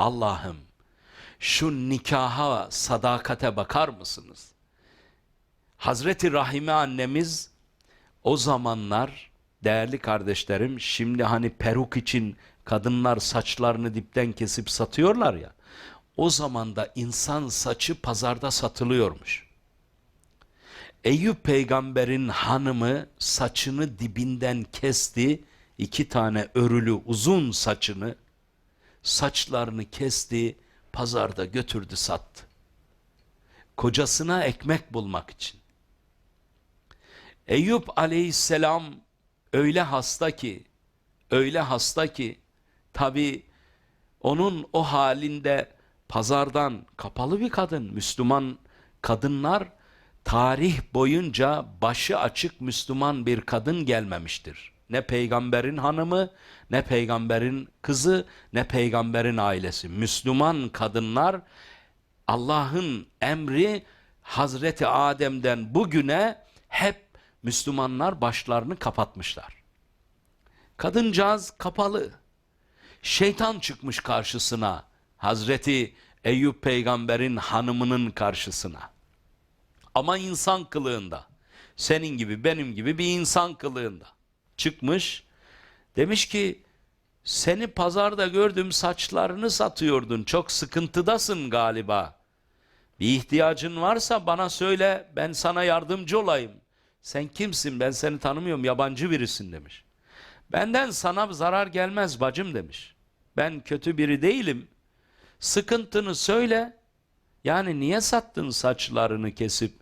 Allah'ım şu nikaha sadakate bakar mısınız? Hazreti Rahime annemiz o zamanlar değerli kardeşlerim şimdi hani peruk için kadınlar saçlarını dipten kesip satıyorlar ya. O zaman da insan saçı pazarda satılıyormuş. Eyüp peygamberin hanımı saçını dibinden kesti. iki tane örülü uzun saçını saçlarını kesti, pazarda götürdü sattı. Kocasına ekmek bulmak için. Eyüp aleyhisselam öyle hasta ki, öyle hasta ki, tabi onun o halinde pazardan kapalı bir kadın, Müslüman kadınlar tarih boyunca başı açık Müslüman bir kadın gelmemiştir. Ne peygamberin hanımı, ne peygamberin kızı, ne peygamberin ailesi. Müslüman kadınlar Allah'ın emri Hazreti Adem'den bugüne hep Müslümanlar başlarını kapatmışlar. Kadıncağız kapalı. Şeytan çıkmış karşısına. Hazreti Eyüp peygamberin hanımının karşısına. Ama insan kılığında. Senin gibi benim gibi bir insan kılığında. Çıkmış. Demiş ki seni pazarda gördüm saçlarını satıyordun. Çok sıkıntıdasın galiba. Bir ihtiyacın varsa bana söyle ben sana yardımcı olayım. Sen kimsin ben seni tanımıyorum yabancı birisin demiş. Benden sana zarar gelmez bacım demiş. Ben kötü biri değilim. Sıkıntını söyle. Yani niye sattın saçlarını kesip?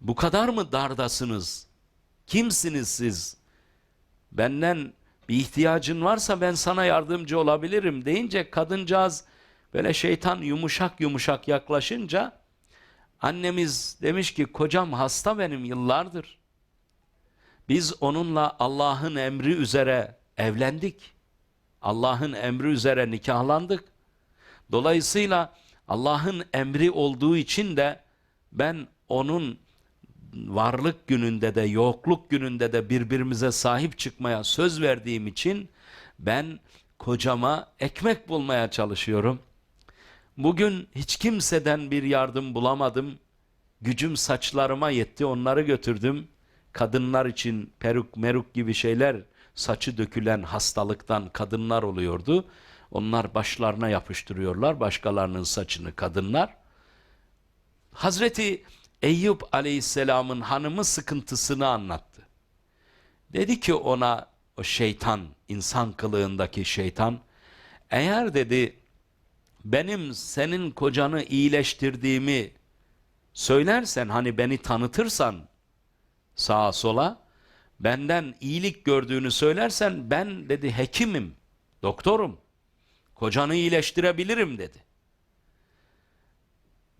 Bu kadar mı dardasınız? Kimsiniz siz? Benden bir ihtiyacın varsa ben sana yardımcı olabilirim deyince kadıncağız böyle şeytan yumuşak yumuşak yaklaşınca annemiz demiş ki kocam hasta benim yıllardır. Biz onunla Allah'ın emri üzere evlendik. Allah'ın emri üzere nikahlandık. Dolayısıyla Allah'ın emri olduğu için de ben onun varlık gününde de yokluk gününde de birbirimize sahip çıkmaya söz verdiğim için ben kocama ekmek bulmaya çalışıyorum. Bugün hiç kimseden bir yardım bulamadım. Gücüm saçlarıma yetti onları götürdüm. Kadınlar için peruk meruk gibi şeyler saçı dökülen hastalıktan kadınlar oluyordu. Onlar başlarına yapıştırıyorlar başkalarının saçını kadınlar. Hazreti Eyüp aleyhisselamın hanımı sıkıntısını anlattı. Dedi ki ona o şeytan, insan kılığındaki şeytan, eğer dedi benim senin kocanı iyileştirdiğimi söylersen hani beni tanıtırsan sağa sola benden iyilik gördüğünü söylersen ben dedi hekimim, doktorum. Kocanı iyileştirebilirim dedi.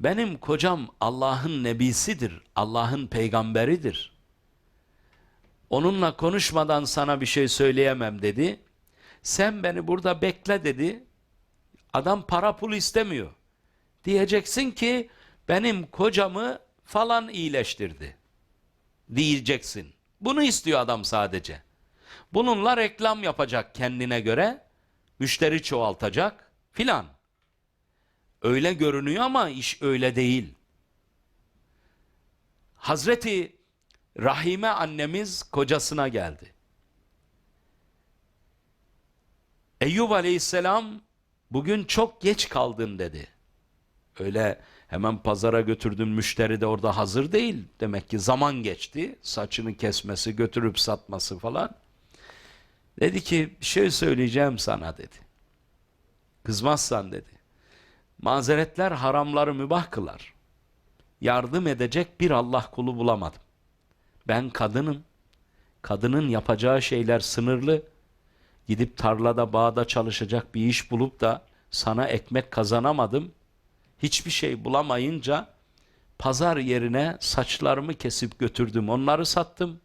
Benim kocam Allah'ın nebisidir, Allah'ın peygamberidir. Onunla konuşmadan sana bir şey söyleyemem dedi. Sen beni burada bekle dedi. Adam para pul istemiyor. Diyeceksin ki benim kocamı falan iyileştirdi. Diyeceksin. Bunu istiyor adam sadece. Bununla reklam yapacak kendine göre. Müşteri çoğaltacak filan. Öyle görünüyor ama iş öyle değil. Hazreti Rahime annemiz kocasına geldi. Eyyub aleyhisselam bugün çok geç kaldın dedi. Öyle hemen pazara götürdün müşteri de orada hazır değil. Demek ki zaman geçti. Saçını kesmesi, götürüp satması falan. Dedi ki bir şey söyleyeceğim sana dedi. Kızmazsan dedi. Mazeretler haramları mübah kılar. Yardım edecek bir Allah kulu bulamadım. Ben kadınım. Kadının yapacağı şeyler sınırlı. Gidip tarlada bağda çalışacak bir iş bulup da sana ekmek kazanamadım. Hiçbir şey bulamayınca pazar yerine saçlarımı kesip götürdüm. Onları sattım.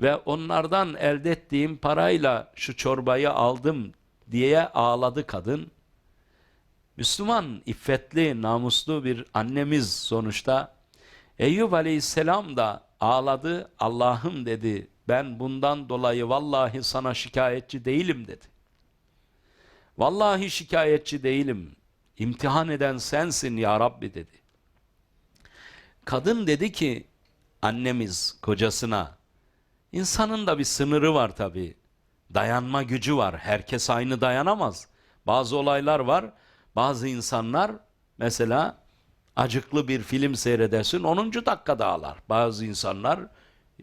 Ve onlardan elde ettiğim parayla şu çorbayı aldım diye ağladı kadın. Müslüman, iffetli, namuslu bir annemiz sonuçta. Eyüp aleyhisselam da ağladı. Allah'ım dedi ben bundan dolayı vallahi sana şikayetçi değilim dedi. Vallahi şikayetçi değilim. İmtihan eden sensin ya Rabbi dedi. Kadın dedi ki annemiz kocasına insanın da bir sınırı var tabi. Dayanma gücü var. Herkes aynı dayanamaz. Bazı olaylar var. Bazı insanlar mesela acıklı bir film seyredersin 10. dakikada ağlar. Bazı insanlar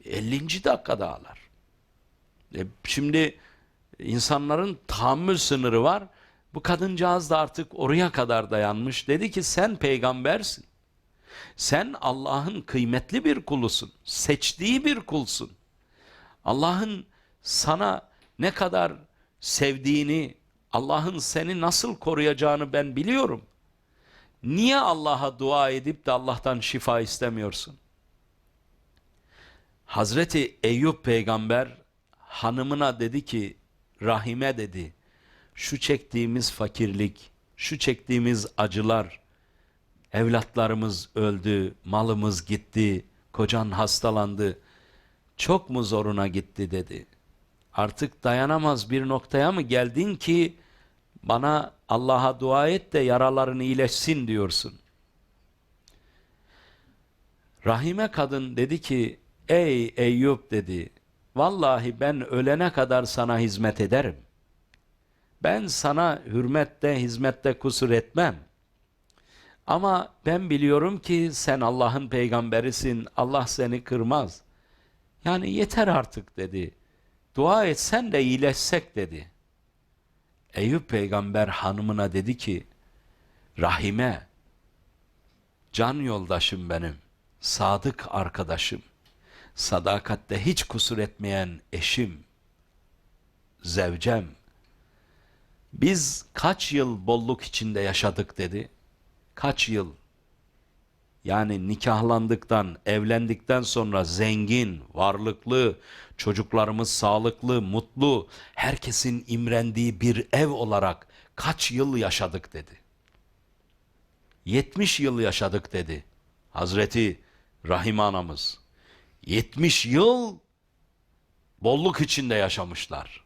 50. dakikada ağlar. E, şimdi insanların tahammül sınırı var. Bu kadıncağız da artık oraya kadar dayanmış. Dedi ki sen peygambersin. Sen Allah'ın kıymetli bir kulusun. Seçtiği bir kulsun. Allah'ın sana ne kadar sevdiğini, Allah'ın seni nasıl koruyacağını ben biliyorum. Niye Allah'a dua edip de Allah'tan şifa istemiyorsun? Hazreti Eyüp peygamber hanımına dedi ki, Rahime dedi, şu çektiğimiz fakirlik, şu çektiğimiz acılar, evlatlarımız öldü, malımız gitti, kocan hastalandı, çok mu zoruna gitti dedi. Artık dayanamaz bir noktaya mı geldin ki bana Allah'a dua et de yaraların iyileşsin diyorsun. Rahime kadın dedi ki ey Eyüp dedi vallahi ben ölene kadar sana hizmet ederim. Ben sana hürmette hizmette kusur etmem. Ama ben biliyorum ki sen Allah'ın peygamberisin. Allah seni kırmaz. Yani yeter artık dedi. Dua etsen de iyileşsek dedi. Eyüp peygamber hanımına dedi ki, Rahime, can yoldaşım benim, sadık arkadaşım, sadakatte hiç kusur etmeyen eşim, zevcem, biz kaç yıl bolluk içinde yaşadık dedi. Kaç yıl? Yani nikahlandıktan, evlendikten sonra zengin, varlıklı, çocuklarımız sağlıklı, mutlu, herkesin imrendiği bir ev olarak kaç yıl yaşadık dedi. 70 yıl yaşadık dedi. Hazreti Rahim anamız. 70 yıl bolluk içinde yaşamışlar.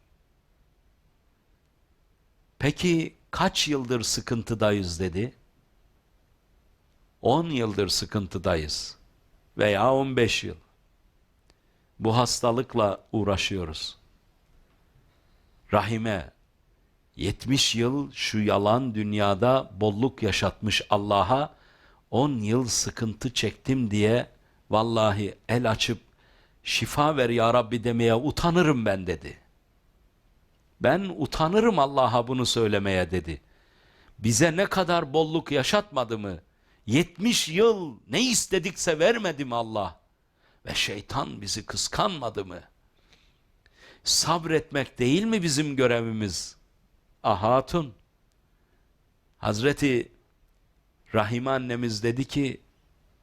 Peki kaç yıldır sıkıntıdayız dedi? 10 yıldır sıkıntıdayız veya 15 yıl. Bu hastalıkla uğraşıyoruz. Rahime 70 yıl şu yalan dünyada bolluk yaşatmış Allah'a 10 yıl sıkıntı çektim diye vallahi el açıp şifa ver ya Rabbi demeye utanırım ben dedi. Ben utanırım Allah'a bunu söylemeye dedi. Bize ne kadar bolluk yaşatmadı mı? 70 yıl ne istedikse vermedi mi Allah? Ve şeytan bizi kıskanmadı mı? Sabretmek değil mi bizim görevimiz? Ah hatun. Hazreti Rahime annemiz dedi ki,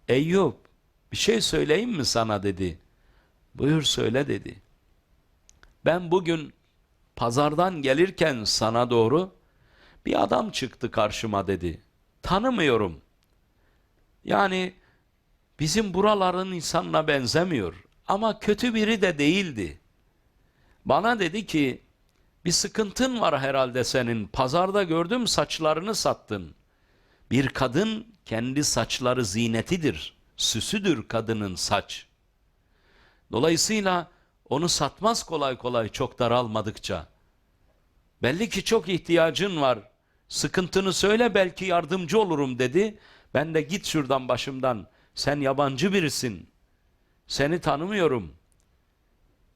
Eyüp bir şey söyleyeyim mi sana dedi. Buyur söyle dedi. Ben bugün pazardan gelirken sana doğru bir adam çıktı karşıma dedi. Tanımıyorum. Yani bizim buraların insanına benzemiyor ama kötü biri de değildi. Bana dedi ki bir sıkıntın var herhalde senin. Pazarda gördüm saçlarını sattın. Bir kadın kendi saçları zinetidir. Süsüdür kadının saç. Dolayısıyla onu satmaz kolay kolay çok daralmadıkça. Belli ki çok ihtiyacın var. Sıkıntını söyle belki yardımcı olurum dedi. Ben de git şuradan başımdan. Sen yabancı birisin. Seni tanımıyorum.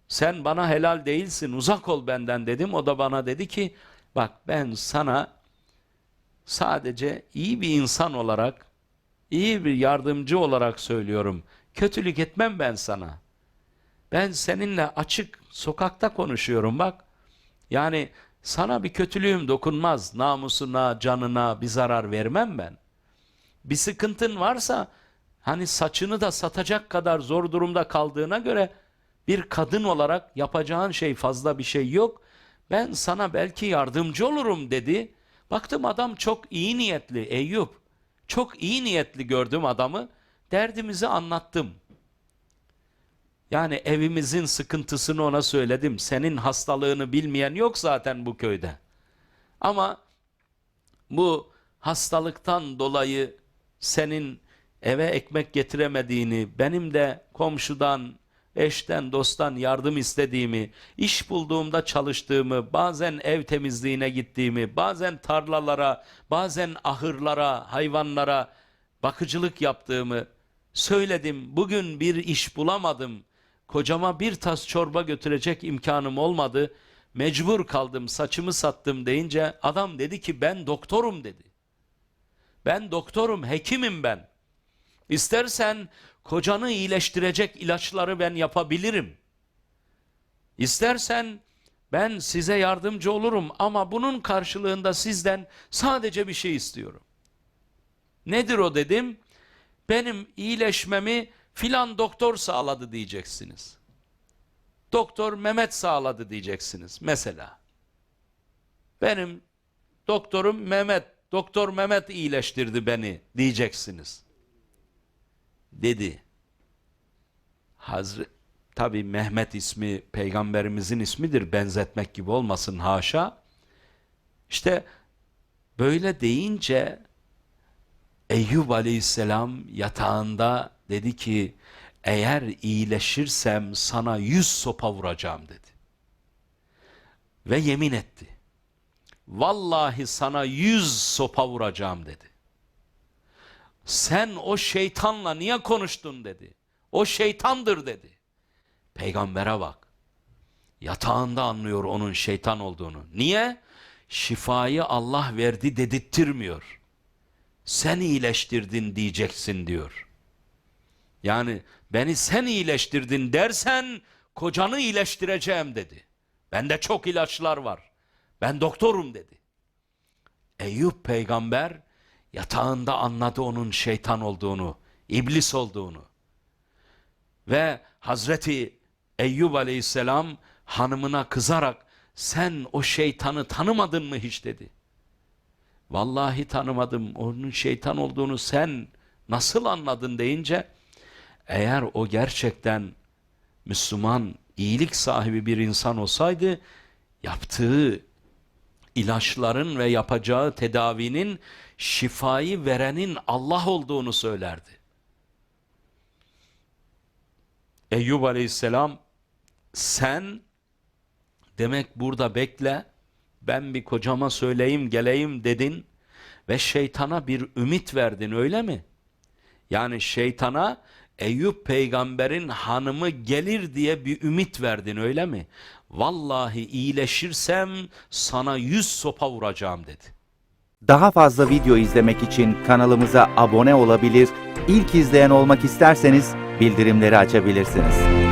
Sen bana helal değilsin. Uzak ol benden dedim. O da bana dedi ki bak ben sana sadece iyi bir insan olarak iyi bir yardımcı olarak söylüyorum. Kötülük etmem ben sana. Ben seninle açık sokakta konuşuyorum bak. Yani sana bir kötülüğüm dokunmaz. Namusuna, canına bir zarar vermem ben. Bir sıkıntın varsa hani saçını da satacak kadar zor durumda kaldığına göre bir kadın olarak yapacağın şey fazla bir şey yok. Ben sana belki yardımcı olurum dedi. Baktım adam çok iyi niyetli Eyüp. Çok iyi niyetli gördüm adamı. Derdimizi anlattım. Yani evimizin sıkıntısını ona söyledim. Senin hastalığını bilmeyen yok zaten bu köyde. Ama bu hastalıktan dolayı senin eve ekmek getiremediğini, benim de komşudan, eşten, dosttan yardım istediğimi, iş bulduğumda çalıştığımı, bazen ev temizliğine gittiğimi, bazen tarlalara, bazen ahırlara, hayvanlara bakıcılık yaptığımı söyledim. Bugün bir iş bulamadım. Kocama bir tas çorba götürecek imkanım olmadı. Mecbur kaldım, saçımı sattım deyince adam dedi ki ben doktorum dedi. Ben doktorum, hekimim ben. İstersen kocanı iyileştirecek ilaçları ben yapabilirim. İstersen ben size yardımcı olurum ama bunun karşılığında sizden sadece bir şey istiyorum. Nedir o dedim? Benim iyileşmemi filan doktor sağladı diyeceksiniz. Doktor Mehmet sağladı diyeceksiniz mesela. Benim doktorum Mehmet, doktor Mehmet iyileştirdi beni diyeceksiniz. Dedi. Hazret tabi Mehmet ismi peygamberimizin ismidir benzetmek gibi olmasın haşa. İşte böyle deyince Eyüp aleyhisselam yatağında dedi ki eğer iyileşirsem sana yüz sopa vuracağım dedi. Ve yemin etti. Vallahi sana yüz sopa vuracağım dedi. Sen o şeytanla niye konuştun dedi. O şeytandır dedi. Peygambere bak. Yatağında anlıyor onun şeytan olduğunu. Niye? Şifayı Allah verdi dedirttirmiyor. Sen iyileştirdin diyeceksin diyor. Yani beni sen iyileştirdin dersen kocanı iyileştireceğim dedi. Bende çok ilaçlar var. Ben doktorum dedi. Eyüp peygamber yatağında anladı onun şeytan olduğunu, iblis olduğunu. Ve Hazreti Eyyub aleyhisselam hanımına kızarak sen o şeytanı tanımadın mı hiç dedi. Vallahi tanımadım onun şeytan olduğunu sen nasıl anladın deyince eğer o gerçekten Müslüman iyilik sahibi bir insan olsaydı yaptığı ilaçların ve yapacağı tedavinin şifayı verenin Allah olduğunu söylerdi. Eyyub aleyhisselam sen demek burada bekle ben bir kocama söyleyeyim geleyim dedin ve şeytana bir ümit verdin öyle mi? Yani şeytana Eyüp peygamberin hanımı gelir diye bir ümit verdin öyle mi? Vallahi iyileşirsem sana yüz sopa vuracağım dedi. Daha fazla video izlemek için kanalımıza abone olabilir, ilk izleyen olmak isterseniz bildirimleri açabilirsiniz.